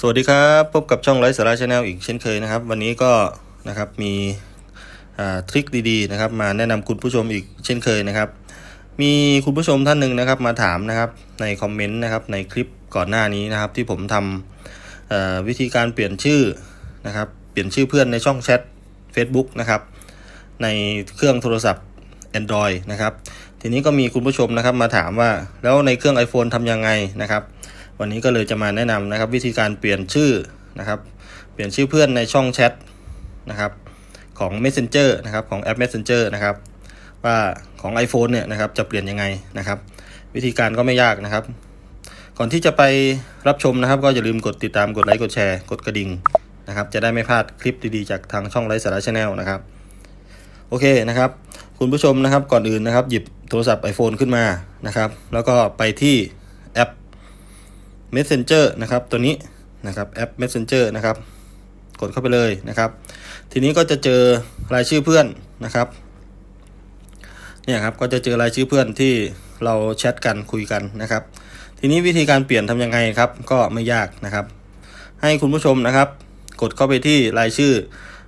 สวัสดีครับ พบกับช่องไลฟ์สาระชาแนลอีกเช่นเคยนะครับ วันนี้ก็นะครับมีทริคดีๆนะครับ มาแนะนำคุณผู้ชมอีกเช่นเคยนะครับ มีคุณผู้ชมท่านหนึ่งนะครับ มาถามนะครับในคอมเมนต์นะครับในคลิปก่อนหน้านี้นะครับ ที่ผมทำเอ่อวิธีการเปลี่ยนชื่อนะครับ เปลี่ยนชื่อเพื่อนในช่องแชท Facebook นะครับ ในเครื่องโทรศัพท์ Android นะครับ ทีนี้ก็มีคุณผู้ชมนะครับมาถามว่าแล้วในเครื่อง iPhone ทำยังไงนะครับ วันนี้ก็เลยจะมาแนะนำนะครับ วิธีการเปลี่ยนชื่อนะครับ เปลี่ยนชื่อเพื่อนในช่องแชทนะครับของ Messenger นะครับของแอป Messenger นะครับว่าของ iPhone เนี่ยนะครับจะเปลี่ยนยังไงนะครับ วิธีการก็ไม่ยากนะครับ ก่อนที่จะไปรับชมนะครับ ก็อย่าลืมกดติดตามกดไลค์กดแชร์กดกระดิ่งนะครับ จะได้ไม่พลาดคลิปดีๆจากทางช่องไลฟ์สาระชาแนลนะครับโอเคนะครับ คุณผู้ชมนะครับก่อนอื่นนะครับ หยิบโทรศัพท์ iPhone ขึ้นมานะครับ แล้วก็ไปที่แอป Messenger นะครับ ตัวนี้นะครับแอป Messenger นะครับกดเข้าไปเลยนะครับ ทีนี้ก็จะเจอรายชื่อเพื่อนนะครับเนี่ยครับก็จะเจอรายชื่อเพื่อนที่เราแชทกันคุยกันนะครับ ทีนี้วิธีการเปลี่ยนทำยังไงครับ ก็ไม่ยากนะครับ ให้คุณผู้ชมนะครับ กดเข้าไปที่รายชื่อ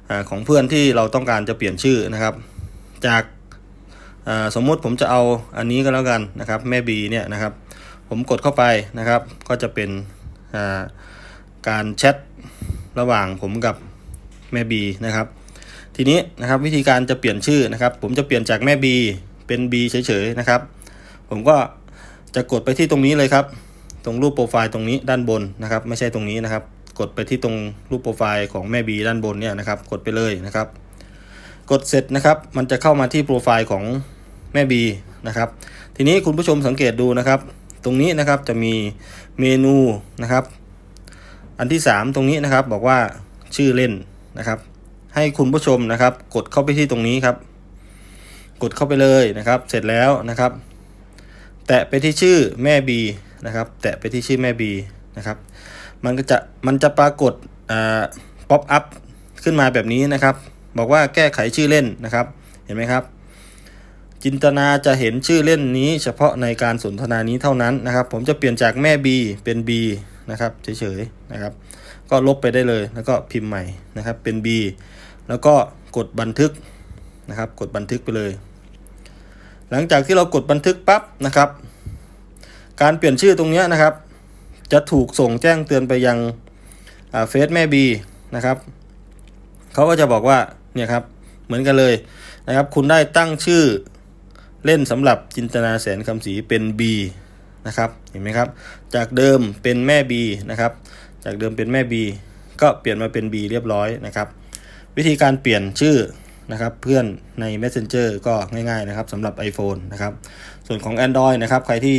อของเพื่อนที่เราต้องการจะเปลี่ยนชื่อนะครับ จากสมมุติผมจะเอาอันนี้ก็แล้วกันนะครับ แม่บีเนี่ยนะครับ ผมกดเข้าไปนะครับ ก็จะเป็นการแชทระหว่างผมกับแม่บีนะครับ ทีนี้นะครับวิธีการจะเปลี่ยนชื่อนะครับ ผมจะเปลี่ยนจากแม่บีเป็นบีเฉยๆนะครับ ผมก็จะกดไปที่ตรงนี้เลยครับ ตรงรูปโปรไฟล์ตรงนี้ด้านบนนะครับ ไม่ใช่ตรงนี้นะครับ กดไปที่ตรงรูปโปรไฟล์ของแม่บีด้านบนเนี่ยนะครับ กดไปเลยนะครับ กดเสร็จนะครับมันจะเข้ามาที่โปรไฟล์ของแม่บีนะครับ ทีนี้คุณผู้ชมสังเกตดูนะครับ ตรงนี้นะครับจะมีเมนูนะครับ อันที่ 3 ตรงนี้นะครับบอกว่าชื่อเล่นนะครับ ให้คุณผู้ชมนะครับ กดเข้าไปที่ตรงนี้ครับ กดเข้าไปเลยนะครับ เสร็จแล้วนะครับ แตะไปที่ชื่อแม่บีนะครับ แตะไปที่ชื่อแม่บีนะครับ มันก็จะมันจะปรากฏอ่าป๊อปอัพขึ้นมาแบบนี้นะครับ บอกว่าแก้ไขชื่อเล่นนะครับ เห็นไหมครับ จินตนาจะเห็นชื่อเล่นนี้เฉพาะในการสนทนานี้เท่านั้นนะครับ ผมจะเปลี่ยนจากแม่ B เป็น B นะครับเฉยๆนะครับ ก็ลบไปได้เลยแล้วก็พิมพ์ใหม่นะครับเป็น B แล้วก็กดบันทึกนะครับ กดบันทึกไปเลย หลังจากที่เรากดบันทึกปั๊บนะครับ การเปลี่ยนชื่อตรงนี้นะครับ จะถูกส่งแจ้งเตือนไปยังเฟซแม่ B นะครับเขาก็จะบอกว่าเนี่ยครับเหมือนกันเลยนะครับ คุณได้ตั้งชื่อ เล่นสำหรับจินตนาแสนคำศรีเป็น B นะครับเห็นไหมครับ จากเดิมเป็นแม่ B นะครับ จากเดิมเป็นแม่ B ก็เปลี่ยนมาเป็น B เรียบร้อยนะครับ วิธีการเปลี่ยนชื่อนะครับ เพื่อนใน Messenger ก็ง่ายๆนะครับสำหรับ iPhone นะครับ ส่วนของ Android นะครับ ใครที่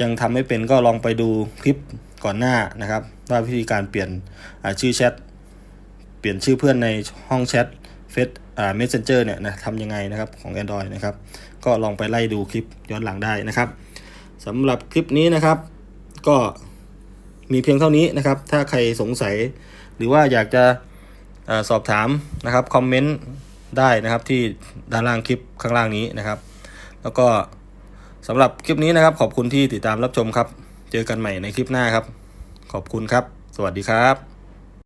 ยังทำไม่เป็นก็ลองไปดูคลิปก่อนหน้านะครับว่าวิธีการเปลี่ยนชื่อแชทเปลี่ยนชื่อเพื่อนในห้องแชทเฟซ อ่า Messenger เนี่ยนะทำยังไงนะครับของ Android นะครับ ก็ลองไปไล่ดูคลิปย้อนหลังได้นะครับสำหรับคลิปนี้นะครับ ก็มีเพียงเท่านี้นะครับ ถ้าใครสงสัย หรือว่าอยากจะอสอบถามนะครับคอมเมนต์ได้นะครับที่ด้านล่างคลิปข้างล่างนี้นะครับ แล้วก็สำหรับคลิปนี้นะครับ ขอบคุณที่ติดตามรับชมครับ เจอกันใหม่ในคลิปหน้าครับ ขอบคุณครับ สวัสดีครับ